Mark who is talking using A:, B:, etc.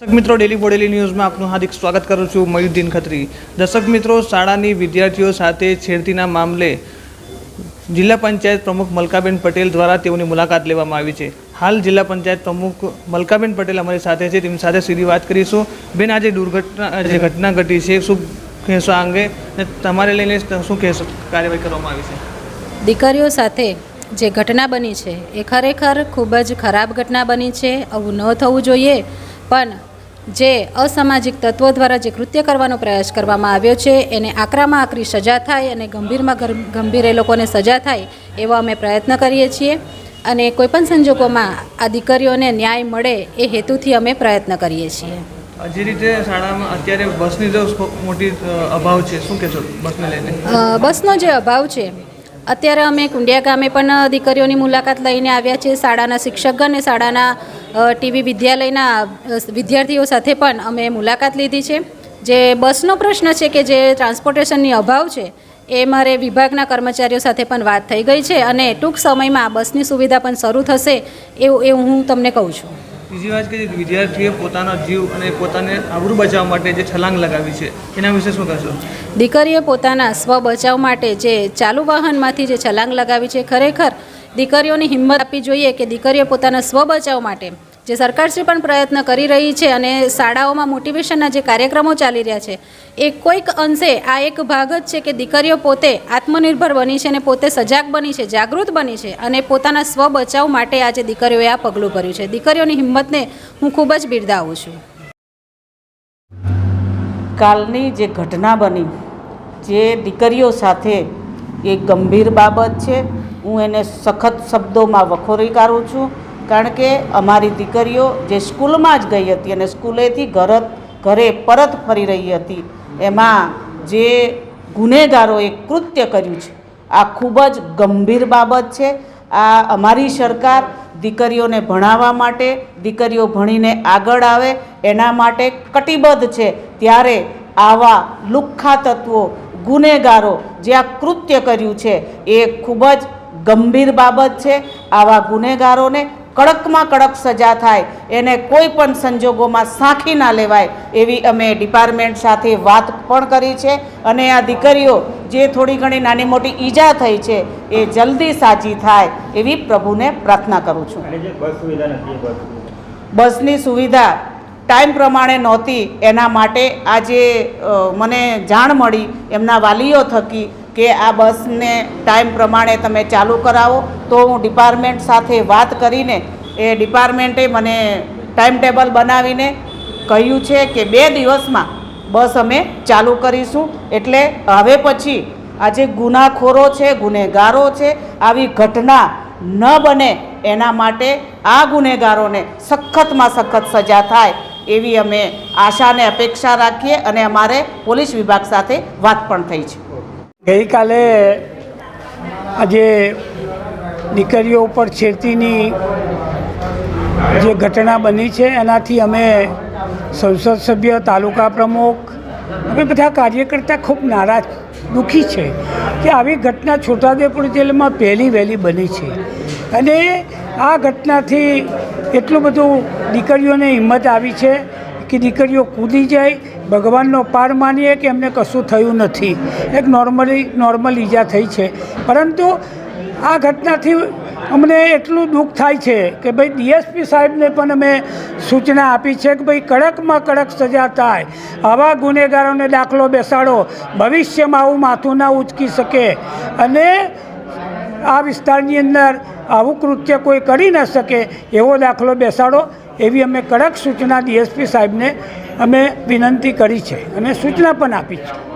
A: દર્શક મિત્રો ડેલી બોડેલી ન્યૂઝમાં આપનું હાર્દિક સ્વાગત કરું છું મયુદ્દીન ખત્રી. દર્શક મિત્રો, શાળાની વિદ્યાર્થીઓ સાથે છેડતીના મામલે જિલ્લા પંચાયત પ્રમુખ મલકાબેન પટેલ દ્વારા તેઓની મુલાકાત લેવામાં આવી છે. હાલ જિલ્લા પંચાયત પ્રમુખ મલકાબેન પટેલ અમારી સાથે છે. તેમની સાથે સીધી વાત કરીશું. બેન, આજે દુર્ઘટના જે ઘટના ઘટી છે. શું કહેશો આ અંગે? ને તમારે લઈને શું કહેશો? કાર્યવાહી કરવામાં આવી છે.
B: દીકરીઓ સાથે જે ઘટના બની છે, એ ખરેખર ખૂબ જ ખરાબ ઘટના બની છે. આવું ન થવું જોઈએ. પણ જે અસામાજિક તત્વો દ્વારા જે કૃત્ય કરવાનો પ્રયાસ કરવામાં આવ્યો છે એને આકરામાં આકરી સજા થાય અને ગંભીરમાં ગંભીર એ લોકોને સજા થાય એવો અમે પ્રયત્ન કરીએ છીએ. અને કોઈપણ સંજોગોમાં આ દીકરીઓને ન્યાય મળે એ હેતુથી અમે પ્રયત્ન કરીએ છીએ.
A: જે રીતે શાળામાં અત્યારે બસની જો મોટી અભાવ છે શું કહેશો બસને લઈને?
B: બસનો જે અભાવ છે અત્યારે અમે કુંડિયા ગામે પણ દીકરીઓની મુલાકાત લઈને આવ્યા છીએ. શાળાના શિક્ષકગણ અને શાળાના ટીવી વિદ્યાલયના વિદ્યાર્થીઓ સાથે પણ અમે મુલાકાત લીધી છે. જે બસનો પ્રશ્ન છે કે જે ટ્રાન્સપોર્ટેશનની અભાવ છે એ મારે વિભાગના કર્મચારીઓ સાથે પણ વાત થઈ ગઈ છે અને ટૂંક સમયમાં બસની સુવિધા પણ શરૂ થશે એવું એવું હું તમને કહું છું.
A: બીજી વાત કે વિદ્યાર્થીએ પોતાનો જીવ અને પોતાને આબરૂ બચાવવા માટે જે છલાંગ લગાવી છે એના વિશે શું કહેશો?
B: દીકરીએ પોતાના સ્વ બચાવ માટે જે ચાલુ વાહનમાંથી જે છલાંગ લગાવી છે ખરેખર દીકરીઓની હિંમત આપવી જોઈએ કે દીકરીઓ પોતાના સ્વ બચાવ માટે જે સરકારશ્રી પણ પ્રયત્ન કરી રહી છે અને શાળાઓમાં મોટિવેશનના જે કાર્યક્રમો ચાલી રહ્યા છે, એ કોઈક અંશે આ એક ભાગ જ છે કે દીકરીઓ પોતે આત્મનિર્ભર બની છે અને પોતે સજાગ બની છે, જાગૃત બની છે અને પોતાના સ્વ બચાવ માટે આજે દીકરીઓએ આ પગલું ભર્યું છે. દીકરીઓની હિંમતને હું ખૂબ જ બિરદાવું છું.
C: કાલની જે ઘટના બની, જે દીકરીઓ સાથે એ ગંભીર બાબત છે હું એને સખત શબ્દોમાં વખોરી કાઢું છું, કારણ કે અમારી દીકરીઓ જે સ્કૂલમાં જ ગઈ હતી અને સ્કૂલેથી ઘર, ઘરે પરત ફરી રહી હતી, એમાં જે ગુનેગારોએ કૃત્ય કર્યું છે, આ ખૂબ જ ગંભીર બાબત છે. આ અમારી સરકાર દીકરીઓને ભણાવવા માટે, દીકરીઓ ભણીને આગળ આવે, એના માટે કટિબદ્ધ છે. ત્યારે આવા લુખ્ખા તત્વો, ગુનેગારો જે આ કૃત્ય કર્યું છે, એ ખૂબ જ ગંભીર બાબત છે. આવા ગુનેગારોને કડકમાં કડક સજા થાય. એને કોઈ પણ સંજોગોમાં સાંખી ના લેવાય એવી અમે ડિપાર્ટમેન્ટ સાથે વાત પણ કરી છે અને આ દીકરીઓ જે થોડી ઘણી નાની મોટી ઈજા થઈ છે એ જલ્દી સાજી થાય એવી પ્રભુને પ્રાર્થના કરું છું. બસની સુવિધા ટાઈમ પ્રમાણે નહોતી. એના માટે આજે મને જાણ મળી. એમના વાલીઓ થકી કે આ બસને ટાઈમ પ્રમાણે તમે ચાલુ કરાવો. તો હું ડિપાર્ટમેન્ટ સાથે વાત કરીને એ ડિપાર્ટમેન્ટે મને ટાઈમ ટેબલ બનાવીને કહ્યું છે કે બે દિવસમાં બસ અમે ચાલુ કરીશું. એટલે હવે પછી આ જે ગુનાખોરો છે, ગુનેગારો છે, આવી ઘટના ન બને એના માટે આ ગુનેગારોને સખતમાં સખત સજા થાય એવી અમે આશા અને અપેક્ષા રાખીએ અને અમારે પોલીસ વિભાગ સાથે વાત પણ થઈ છે.
D: ગઈકાલે આજે દીકરીઓ ઉપર છેડતીની જે ઘટના બની છે, એનાથી અમે સંસદ સભ્ય, તાલુકા પ્રમુખ, અમે બધા કાર્યકર્તા ખૂબ નારાજ, દુઃખી છે કે આવી ઘટના છોટાઉદેપુર જિલ્લામાં પહેલી વહેલી બની છે. અને આ ઘટનાથી એટલું બધું દીકરીઓને હિંમત આવી છે કે દીકરીઓ કૂદી જાય ભગવાનનો પાર માનીએ કે એમને કશું થયું નથી. એક નોર્મલી નોર્મલ ઈજા થઈ છે. પરંતુ આ ઘટનાથી અમને એટલું દુઃખ થાય છે કે ભાઈ ડીએસપી સાહેબને પણ અમે સૂચના આપી છે કે ભાઈ કડકમાં કડક સજા થાય. આવા ગુનેગારોને દાખલો બેસાડો. ભવિષ્યમાં આવું માથું ના ઉચકી શકે. અને આ વિસ્તારની અંદર આવું કૃત્ય કોઈ કરી ન શકે એવો દાખલો બેસાડો એવી અમે કડક સૂચના ડીએસપી સાહેબને અમે વિનંતી કરી છે અને સૂચના પણ આપી છે.